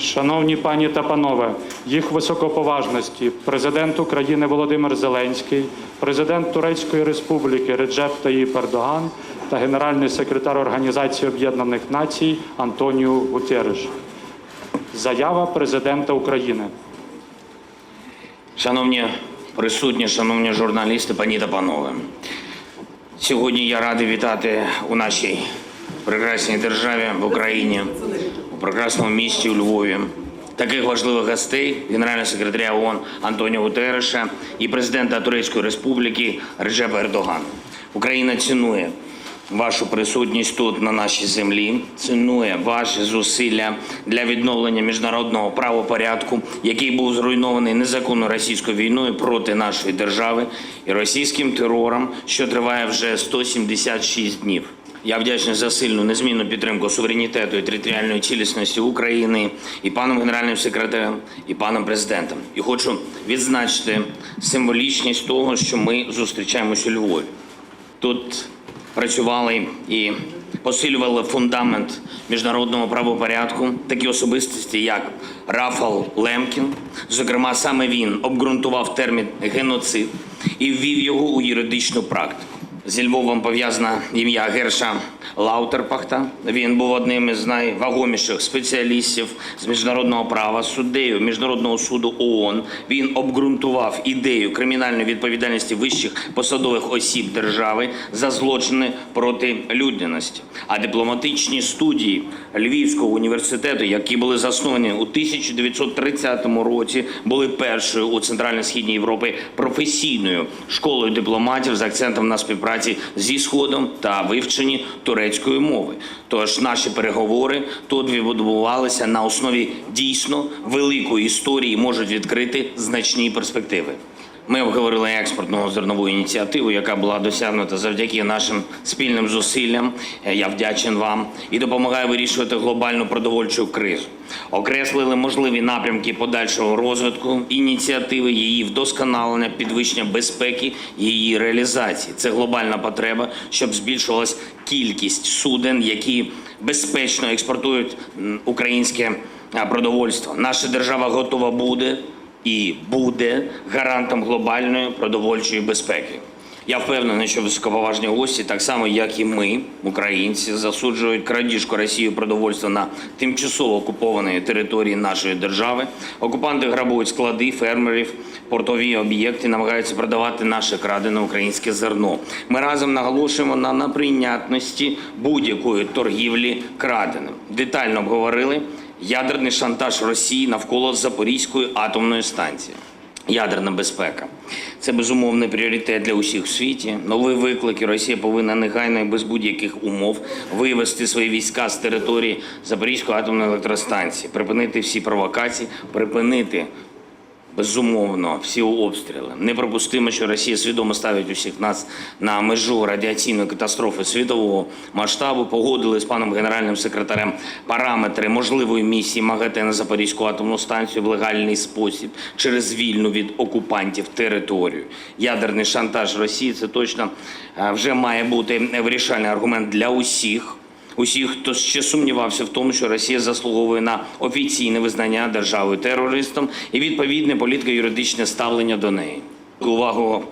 Шановні пані та панове, їх високоповажності, президент України Володимир Зеленський, президент Турецької Республіки Реджеп Таїп Ердоган та генеральний секретар Організації Об'єднаних Націй Антоніо Гутерреш. Заява президента України. Шановні присутні, шановні журналісти, пані та панове. Сьогодні я радий вітати у нашій прекрасній державі в Україні, прекрасному місті у Львові. Таких важливих гостей генерального секретаря ООН Антоніо Гутерреша і президента Турецької Республіки Реджепа Ердогана. Україна цінує вашу присутність тут на нашій землі, цінує ваші зусилля для відновлення міжнародного правопорядку, який був зруйнований незаконною російською війною проти нашої держави і російським терором, що триває вже 176 днів. Я вдячний за сильну незмінну підтримку суверенітету і територіальної цілісності України і паном генеральним секретарем, і паном президентом. І хочу відзначити символічність того, що ми зустрічаємося у Львові. Тут працювали і посилювали фундамент міжнародного правопорядку такі особистості, як Рафал Лемкін. Зокрема, саме він обґрунтував термін геноцид і ввів його у юридичну практику. Зі Львовом пов'язане ім'я Герша Лаутерпахта. Він був одним із найвагоміших спеціалістів з міжнародного права, суддею Міжнародного суду ООН. Він обґрунтував ідею кримінальної відповідальності вищих посадових осіб держави за злочини проти людяності. А дипломатичні студії Львівського університету, які були засновані у 1930 році, були першою у центрально-східній Європі професійною школою дипломатів з акцентом на співпраці зі сходом та вивченні турецької мови. Тож наші переговори тут відбувалися на основі дійсно великої історії, можуть відкрити значні перспективи. Ми обговорили експортну зернову ініціативу, яка була досягнута завдяки нашим спільним зусиллям. Е, Я вдячен вам і допомагає вирішувати глобальну продовольчу кризу. Окреслили можливі напрямки подальшого розвитку ініціативи, її вдосконалення, підвищення безпеки, її реалізації. Це глобальна потреба, щоб збільшувалась кількість суден, які безпечно експортують українське продовольство. Наша держава готова буде і буде гарантом глобальної продовольчої безпеки. Я впевнений, що високоповажні гості, так само як і ми, українці, засуджують крадіжку Росії продовольства на тимчасово окупованій території нашої держави. Окупанти грабують склади фермерів, портові об'єкти, намагаються продавати наше крадене українське зерно. Ми разом наголошуємо на неприйнятності будь-якої торгівлі краденим. Детально обговорили ядерний шантаж Росії навколо Запорізької атомної станції. Ядерна безпека це безумовний пріоритет для усіх в світі. Нові виклики Росія повинна негайно і без будь-яких умов вивести свої війська з території Запорізької атомної електростанції, припинити всі провокації, припинити Безумовно, всі обстріли. Неприпустимо, що Росія свідомо ставить усіх нас на межу радіаційної катастрофи світового масштабу. Погодили з паном генеральним секретарем параметри можливої місії МАГАТЕ на Запорізьку атомну станцію в легальний спосіб через вільну від окупантів територію. Ядерний шантаж Росії це точно е, вже має бути вирішальний аргумент для усіх. Усіх, хто ще сумнівався в тому, що Росія заслуговує на офіційне визнання державою терористом і відповідне політико-юридичне ставлення до неї. Увагу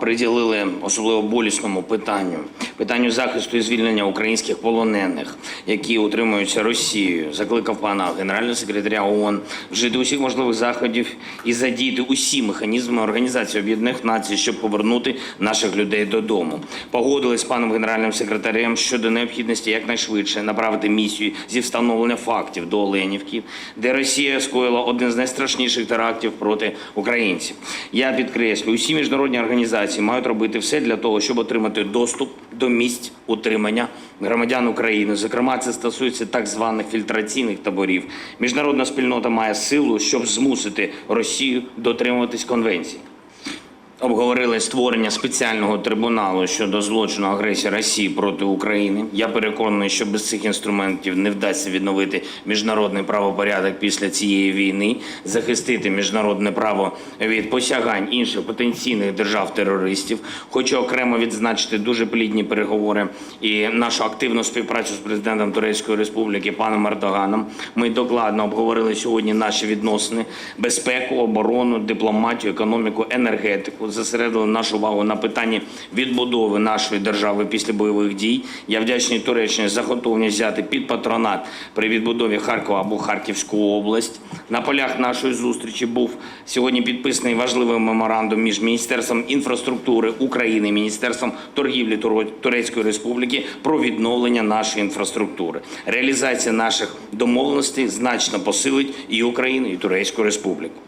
приділили особливо болісному питанню питанню захисту і звільнення українських полонених, які утримуються Росією. Закликав пана генерального секретаря ООН вжити усіх можливих заходів і задіяти усі механізми Організації Об'єднаних Націй, щоб повернути наших людей додому. Погодились з паном генеральним секретарем щодо необхідності якнайшвидше направити місію зі встановлення фактів до Оленівки, де Росія скоїла один з найстрашніших терактів проти українців. Я підкреслю, усі міжнародні організації мають робити все для того, щоб отримати доступ до місць утримання громадян України. Зокрема, це стосується так званих фільтраційних таборів. Міжнародна спільнота має силу, щоб змусити Росію дотримуватись конвенції. Обговорили створення спеціального трибуналу щодо злочину агресії Росії проти України. Я переконаний, що без цих інструментів не вдасться відновити міжнародний правопорядок після цієї війни, захистити міжнародне право від посягань інших потенційних держав-терористів. Хочу окремо відзначити дуже плідні переговори і нашу активну співпрацю з президентом Турецької Республіки паном Ердоганом. Ми докладно обговорили сьогодні наші відносини, безпеку, оборону, дипломатію, економіку, енергетику. Зосередили нашу увагу на питанні відбудови нашої держави після бойових дій. Я вдячний Туреччині за готовність взяти під патронат при відбудові Харкова або Харківську область. На полях нашої зустрічі був сьогодні підписаний важливий меморандум між Міністерством інфраструктури України і Міністерством торгівлі Турецької Республіки про відновлення нашої інфраструктури. Реалізація наших домовленостей значно посилить і Україну, і Турецьку Республіку.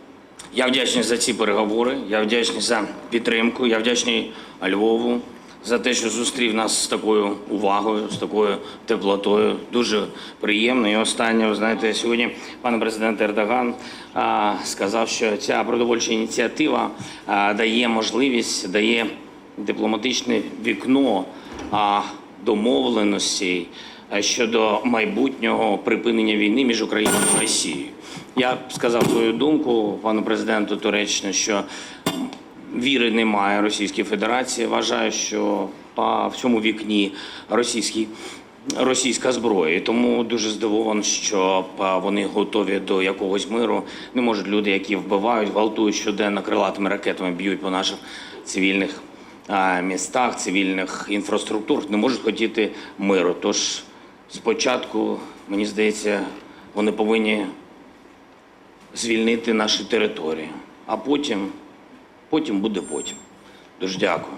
Я вдячний за ці переговори. Я вдячний за підтримку. Я вдячний Львову за те, що зустрів нас з такою увагою, з такою теплотою. Дуже приємно. І останнє, знаєте, сьогодні пан президент Ердоган а, сказав, що ця продовольча ініціатива а, дає можливість, дає дипломатичне вікно а, домовленостей а, щодо майбутнього припинення війни між Україною і Росією. Я сказав свою думку пану президенту Туреччини, що віри немає Російській Федерації. Вважаю, що в цьому вікні російський. Російська зброя, тому дуже здивований, що вони готові до якогось миру. Не можуть люди, які вбивають, гвалтують щоденно крилатими ракетами, б'ють по наших цивільних містах, цивільних інфраструктур, не можуть хотіти миру. Тож спочатку, мені здається, вони повинні звільнити наші території, а потім, потім буде потім. Дуже дякую.